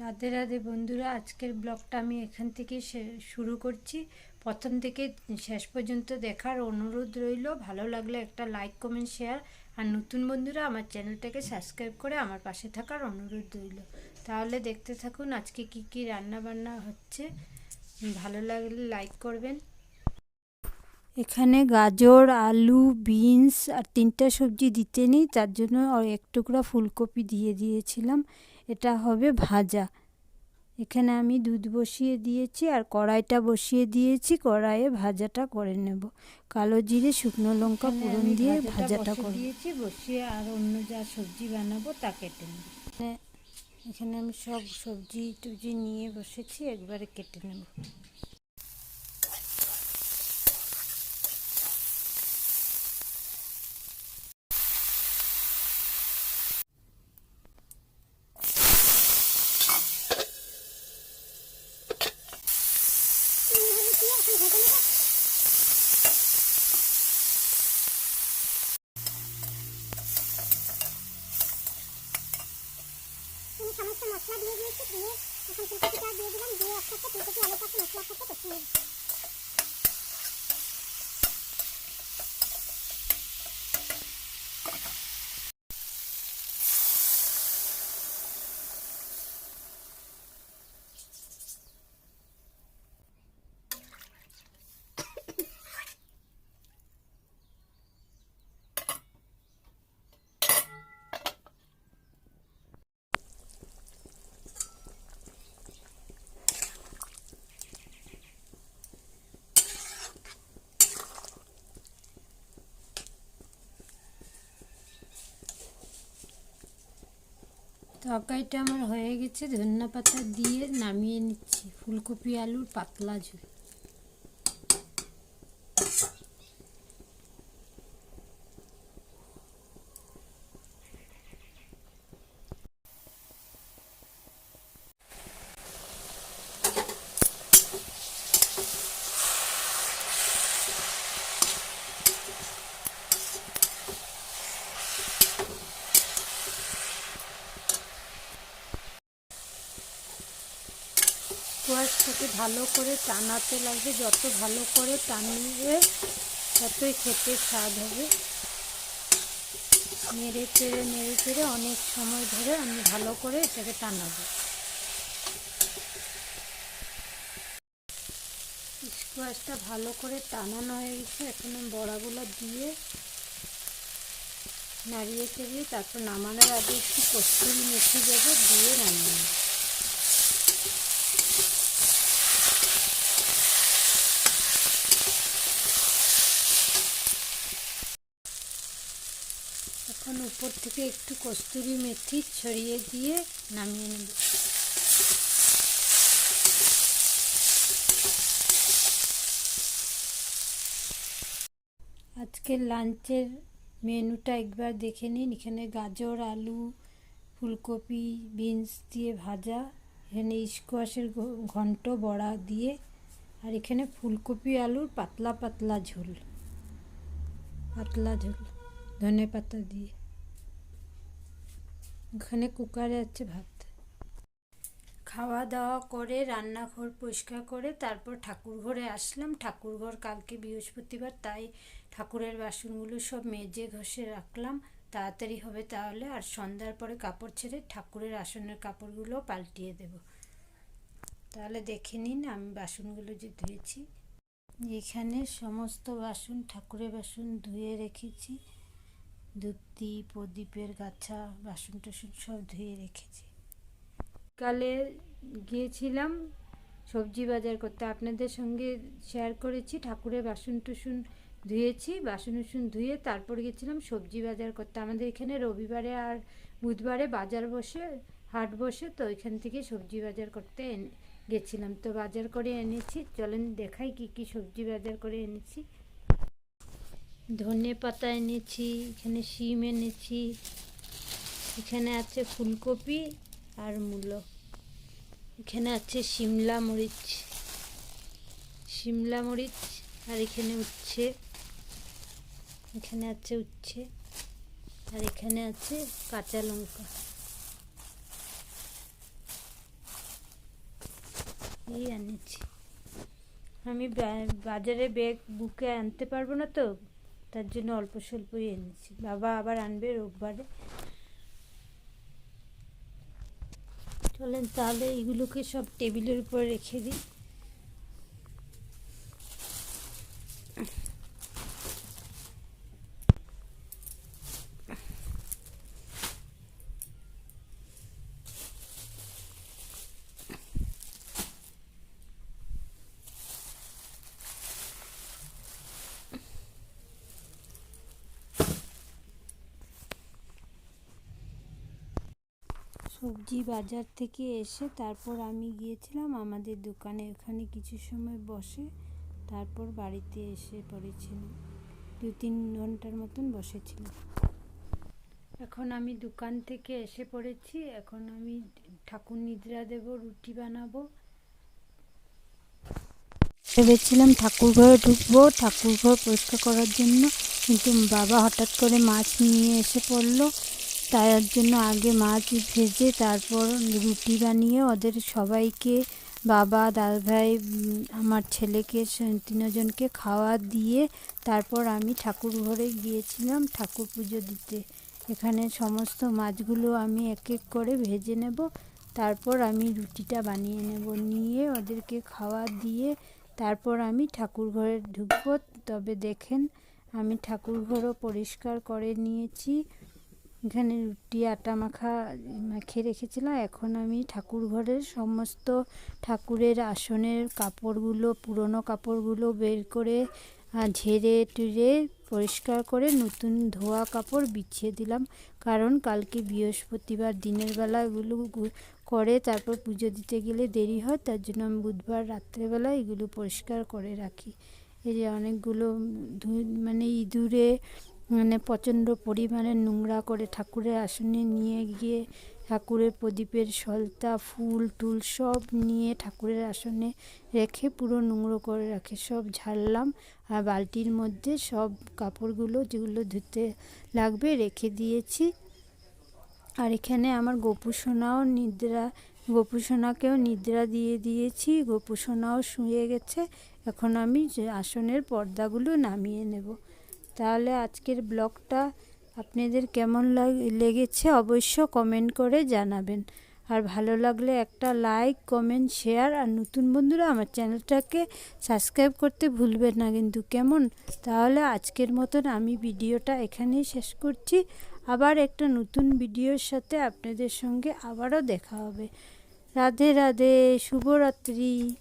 রাধে রাধে বন্ধুরা, আজকের ব্লগটা আমি এখান থেকে শুরু করছি। প্রথম থেকে শেষ পর্যন্ত দেখার অনুরোধ রইল। ভালো লাগলে একটা লাইক কমেন্ট শেয়ার আর নতুন বন্ধুরা আমার চ্যানেলটাকে সাবস্ক্রাইব করে আমার পাশে থাকার অনুরোধ রইল। তাহলে দেখতে থাকুন আজকে কি কি রান্না বান্না হচ্ছে। ভালো লাগলে লাইক করবেন। এখানে গাজর, আলু বিনস আর তিনটা সবজি দিতে নেই, তার জন্য এক টুকরা ফুলকপি দিয়ে দিয়েছিলাম। এটা হবে ভাজা। এখানে আমি দুধ বসিয়ে দিয়েছি আর কড়াইটা বসিয়ে দিয়েছি কড়াইয়ে ভাজাটা করে নেব। কালো জিরে শুকনো লঙ্কা ফোড়ন দিয়ে ভাজাটা করে দিয়েছি বসিয়ে আর অন্য যা সবজি বানাবো তা কেটে নেব। এখানে আমি সব সবজি টুজি নিয়ে বসেছি একবারে কেটে নেব আমি সমস্ত মশলা দিয়ে দিয়েছি দিয়ে এখন ফুলকপিটা দিয়ে দিলাম দিয়ে একসাথে ফুলকপি আলুটাকে মশলার সাথে কষিয়ে নেব তরকারিটা আমার হয়ে গেছে ধনিয়া পাতা দিয়ে নামিয়ে নিচ্ছি। ফুলকপি আলুর পাতলা ঝোল। কোয়াশটাকে ভালো করে টানাতে লাগবে। যত ভালো করে টানবে, ততই খেতে স্বাদ হবে। নেড়ে চেড়ে নেড়ে চেড়ে অনেক সময় ধরে আমি ভালো করে এটাকে টানাবো। স্কোয়াশটা ভালো করে টানানো হয়ে গেছে। এখন আমি বড়াগুলো দিয়ে নাড়িয়ে চেড়িয়ে তারপর নামানোর আগে একটু কস্তুরি মেথি দেবো, দিয়ে নামিয়ে উপর থেকে একটু কস্তুরি মেথি ছড়িয়ে দিয়ে নামিয়ে নেব। আজকের লাঞ্চের মেনুটা একবার দেখে নিন। এখানে গাজর, আলু, ফুলকপি, বিনস দিয়ে ভাজা, এখানে স্কোয়াশের ঘন্ট, বড়া দিয়ে, আর এখানে ফুলকপি, আলুর পাতলা পাতলা ঝোল। পাতলা ঝোল, ধনে পাতা দিয়ে। ওখানে কুকারে আছে ভাত। খাওয়া দাওয়া করে, রান্নাঘর পরিষ্কার করে, তারপর ঠাকুর ঘরে আসলাম। ঠাকুর ঘর কালকে বৃহস্পতিবার, তাই ঠাকুরের বাসনগুলো সব মেজে ঘষে রাখলাম। তাড়াতাড়ি হবে তাহলে, আর সন্ধ্যার পরে কাপড় ছেড়ে ঠাকুরের আসনের কাপড়গুলো পাল্টিয়ে দেব। তাহলে দেখে নিন, আমি বাসনগুলো যে ধুয়েছি। এখানে সমস্ত বাসন, ঠাকুরের বাসন ধুয়ে রেখেছি। ধূপতি প্রদীপের গাছা বাসন টাসন সব ধুয়ে রেখেছি। কালে গিয়েছিলাম সবজি বাজার করতে। আপনাদের সঙ্গে শেয়ার করেছি, ঠাকুরের বাসন টুসুন ধুয়েছি বাসন টুসুন ধুয়ে তারপর গেছিলাম সবজি বাজার করতে। আমাদের এখানে রবিবারে আর বুধবারে বাজার বসে, হাট বসে, তো ওইখান থেকে সবজি বাজার করতে গেছিলাম। তো বাজার করে এনেছি। চলেন দেখাই কি কি সবজি বাজার করে এনেছি। ধনে পাতা এনেছি, এখানে শিম এনেছি, এখানে আছে ফুলকপি আর মূলো। এখানে আছে শিমলা মরিচ শিমলা মরিচ আর এখানে উচ্ছে, এখানে আছে উচ্ছে আর এখানে আছে কাঁচা লঙ্কা। এই এনেছি। আমি বাজারে ব্যাগ বুকে আনতে পারব না তো? তার জন্য অল্প স্বল্পই এনেছি। বাবা আবার আনবে রোববারে। চলেন তাহলে এগুলোকে সব টেবিলের উপর রেখে দিই। সবজি বাজার থেকে এসে তারপর আমি গিয়েছিলাম। আমাদের দোকানে ওখানে কিছু সময় বসে তারপর বাড়িতে এসে পড়েছিলাম দু তিন ঘণ্টার মতন বসেছিলাম এখন আমি দোকান থেকে এসে পড়েছি। এখন আমি ঠাকুর নিদ্রা দেব, রুটি বানাবো। ভেবেছিলাম ঠাকুর ঘরে ঢুকবো, ঠাকুর ঘর পরিষ্কার করার জন্য। কিন্তু বাবা হঠাৎ করে মাছ নিয়ে এসে পড়ল। তার জন্য আগে মাছ ভেজে তারপর রুটি বানিয়ে ওদের সবাইকে বাবা দাদাভাই উম, আমার ছেলেকে তিনজনকে খাওয়া দিয়ে তারপর আমি ঠাকুর ঘরে গিয়েছিলাম ঠাকুর পুজো দিতে। এখানে সমস্ত মাছগুলো আমি এক এক করে ভেজে নেব। তারপর আমি রুটিটা বানিয়ে নেব। নিয়ে ওদেরকে খাওয়া দিয়ে তারপর আমি ঠাকুর ঘরে ঢুকবো। তবে দেখেন আমি ঠাকুর ঘরও পরিষ্কার করে নিয়েছি। এখানে রুটি, আটা মাখা, মাখিয়ে রেখেছিলাম। এখন আমি ঠাকুর ঘরের সমস্ত ঠাকুরের আসনের কাপড়গুলো, পুরনো কাপড়গুলো বের করে ঝেড়ে টুড়ে পরিষ্কার করে নতুন ধোয়া কাপড় বিছিয়ে দিলাম। কারণ কালকে বৃহস্পতিবার দিনের বেলা এগুলো করে তারপর পুজো দিতে গেলে দেরি হয়, তার জন্য আমি বুধবার রাত্রেবেলা এগুলো পরিষ্কার করে রাখি। এই যে অনেকগুলো মানে ইঁদুরে মানে প্রচণ্ড পরিমাণে নোংরা করে ঠাকুরের আসনে নিয়ে গিয়ে ঠাকুরের প্রদীপের সলতা, ফুল, টুল সব নিয়ে ঠাকুরের আসনে রেখে পুরো নোংরো করে রাখে। সব ঝাড়লাম আর বালতির মধ্যে সব কাপড়গুলো যেগুলো ধুতে লাগবে রেখে দিয়েছি। আর এখানে আমার গোপু সোনাও নিদ্রা গোপু সোনাকেও নিদ্রা দিয়ে দিয়েছি। গোপু সোনাও শুয়ে গেছে। এখন আমি আসনের পর্দাগুলো নামিয়ে নেব। তাহলে আজকের ব্লগটা আপনাদের কেমন লাগ- লেগেছে অবশ্য কমেন্ট করে জানাবেন। আর ভালো লাগলে একটা লাইক, কমেন্ট, শেয়ার আর নতুন বন্ধুরা আমার চ্যানেলটাকে সাবস্ক্রাইব করতে ভুলবেন না কিন্তু কেমন? তাহলে আজকের মতন আমি ভিডিওটা এখানেই শেষ করছি। আবার একটা নতুন ভিডিওর সাথে আপনাদের সঙ্গে আবারও দেখা হবে। রাধে রাধে, শুভরাত্রি।